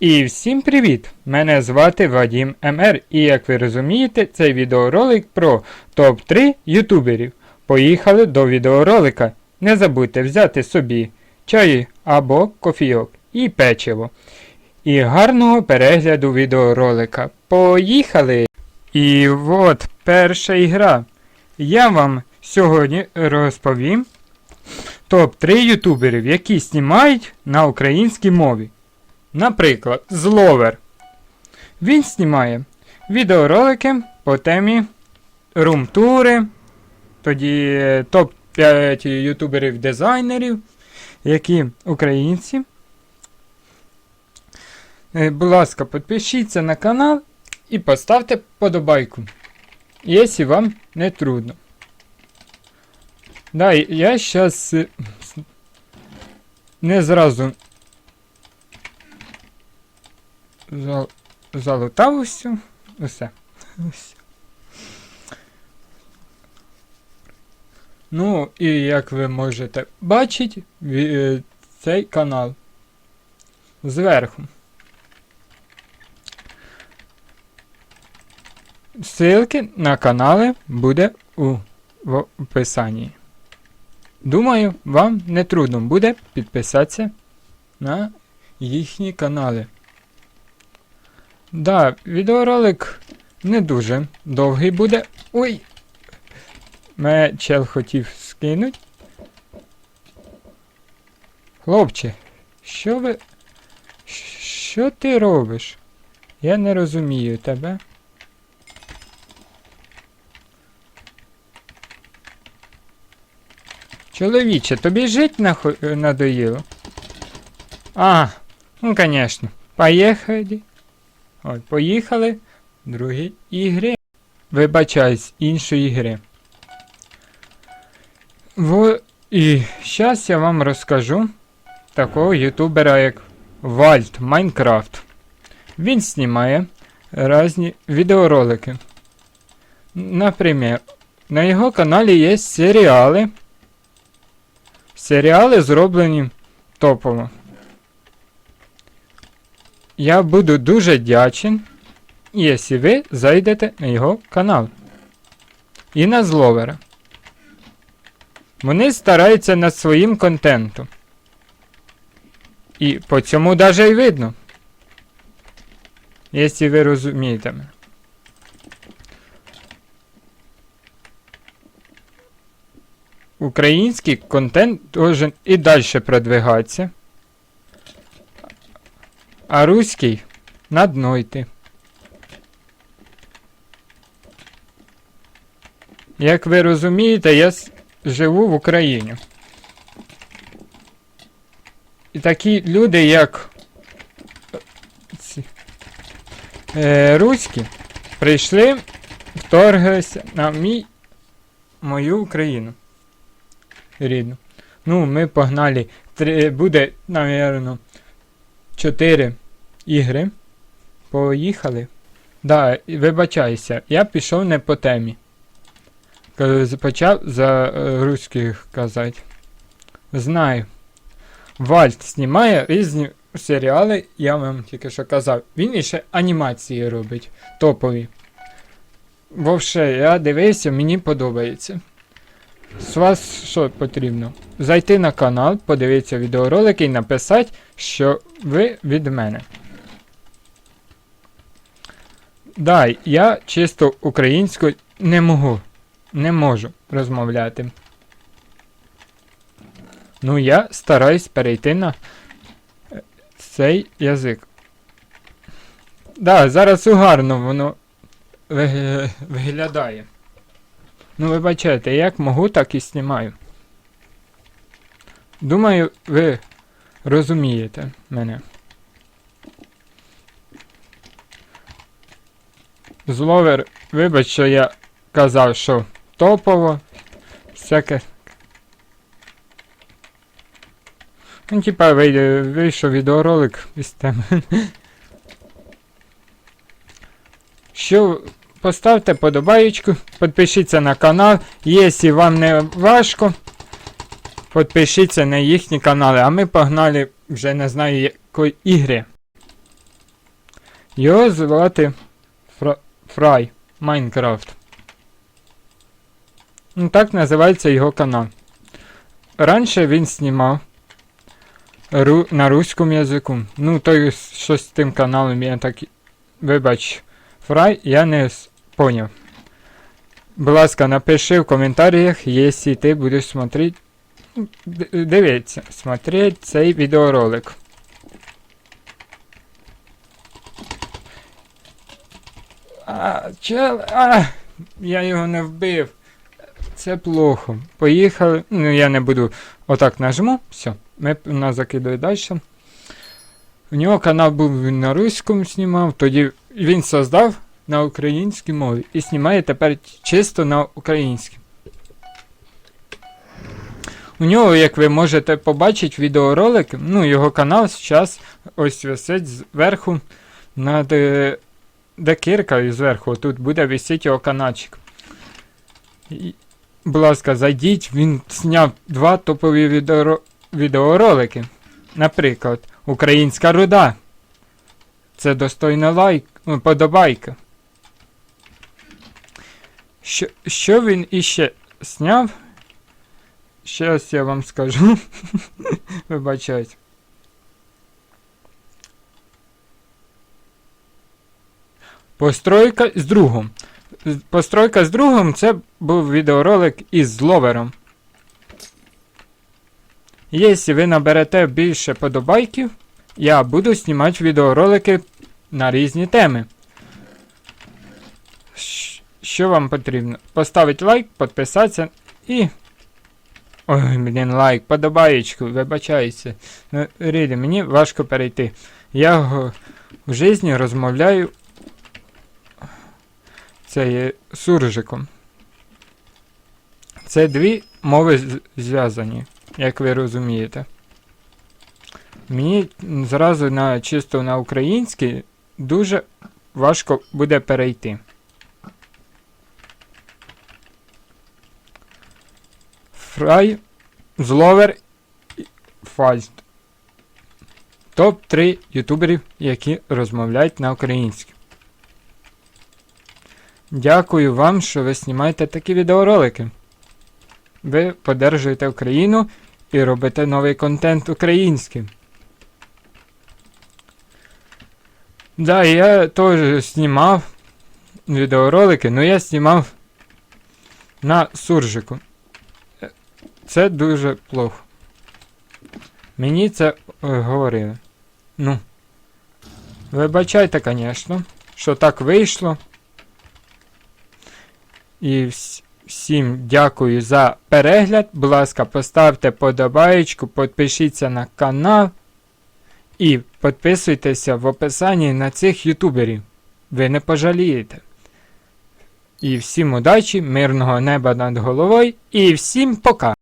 І всім привіт! Мене звати Вадім МР, і як ви розумієте, це відеоролик про топ-3 ютуберів. Поїхали до відеоролика. Не забудьте взяти собі чай або кофійок і печиво. І гарного перегляду відеоролика. Поїхали! І от перша ігра. Я вам сьогодні розповім топ-3 ютуберів, які знімають на українській мові. Наприклад, Зловер. Він знімає відеоролики по темі румтури, тоді е, топ-5 ютуберів-дизайнерів, які українці. Е, Будь ласка, підпишіться на канал і поставте подобайку, якщо вам не трудно. Да, я зараз не зразу Зал... залутав усю. Усе. Усе. Ну, і як ви можете бачити, е, цей канал зверху. Ссылки на канали буде у в описанні. Думаю, вам не трудно буде підписатися на їхні канали. Да, відеоролик не дуже довгий буде. Ой! Мене чел хотів скинуть. Хлопче, що ви. Що ти робиш? Я не розумію тебе. Чоловіче, тобі жить нахо- надоїло? А, ну конечно. Поїхали. От, поїхали. Другі ігри. Вибачаюсь, іншої ігри. Во... І зараз я вам розкажу такого ютубера, як Вальт Майнкрафт. Він знімає різні відеоролики. Наприклад, на його каналі є серіали. Серіали зроблені топово. Я буду дуже вдячен, якщо ви зайдете на його канал. І на зловера. Вони стараються над своїм контентом. І по цьому навіть і видно. Якщо ви розумієте мене. Український контент должен і далі продвигатися. А руський на дно йти. Як ви розумієте, я живу в Україні. І такі люди, як ці, е, руські, прийшли, вторглися на мій, мою Україну. Рідну. Ну, ми погнали. Три, буде, навірно, 4 ігри. Поїхали. Да, вибачайся, я пішов не по темі. Почав за е, руських казати. Знаю. Вальт знімає різні серіали, я вам тільки що казав. Він іще анімації робить. Топові. Вовше, я дивився, мені подобається. З вас що потрібно? Зайти на канал, подивитися відеоролики і написати, що ви від мене. Да, я чисто українською не можу. Не можу розмовляти. Ну, я стараюсь перейти на е, цей язик. Да, зараз угарно воно виглядає. Ну, вибачайте, як можу, так і знімаю. Думаю, ви розумієте мене. Зловер, вибач, що я казав, що топово. Всяке. Ну, типа, вийде, вийшов відеоролик із теми. Що поставте подобаєчку, підпишіться на канал. Якщо вам не важко, підпишіться на їхні канали. А ми погнали вже не знаю якої ігри. Його звати Фра... Фрай Майнкрафт. Ну, так називається його канал. Раніше він знімав ру... на руському язику. Ну, то що з тим каналом я так. Вибач, Фрай, я не поняв. Будь ласка, напиши в коментарях, якщо ти будеш смотреть. Дивіться, смотреть цей відеоролик. А, чел, а, я його не вбив. Це плохо. Поїхали. Ну, я не буду отак нажму. Все. Ми нас закидує далі. У нього канал був на руському знімав, тоді він создав на українській мові і знімає тепер чисто на українській. У нього, як ви можете побачити, відеоролик, ну, його канал зараз ось висить зверху над е, де киркою зверху. Тут буде висіти його каналчик. І, будь ласка, зайдіть, він зняв два топові відеоро- відеоролики. Наприклад, Українська руда. Це достойна лайк, ну, подобайка. Що, що він іще зняв? Щас я вам скажу. Вибачайте. Постройка з другом. Постройка з другом це був відеоролик із зловером. Якщо ви наберете більше подобайків, я буду знімати відеоролики на різні теми. Що вам потрібно? Поставити лайк, підписатися і. Ой, блін, лайк, подобаєчку, вибачаюся. Ну, Ріді, мені важко перейти. Я в житті розмовляю це є суржиком. Це дві мови зв'язані, як ви розумієте. Мені зразу на чисто на український дуже важко буде перейти. Фрай, Зловер і Фальст. Топ-3 ютуберів, які розмовляють на українській. Дякую вам, що ви знімаєте такі відеоролики. Ви подержуєте Україну і робите новий контент українським. Да, я теж знімав відеоролики, але я знімав на суржику. Це дуже плохо. Мені це е, говорили. Ну. Вибачайте, звісно, що так вийшло. І вс- всім дякую за перегляд. Будь ласка, поставте подобаєчку, підпишіться на канал і підписуйтеся в описанні на цих ютуберів. Ви не пожалієте. І всім удачі, мирного неба над головою і всім пока!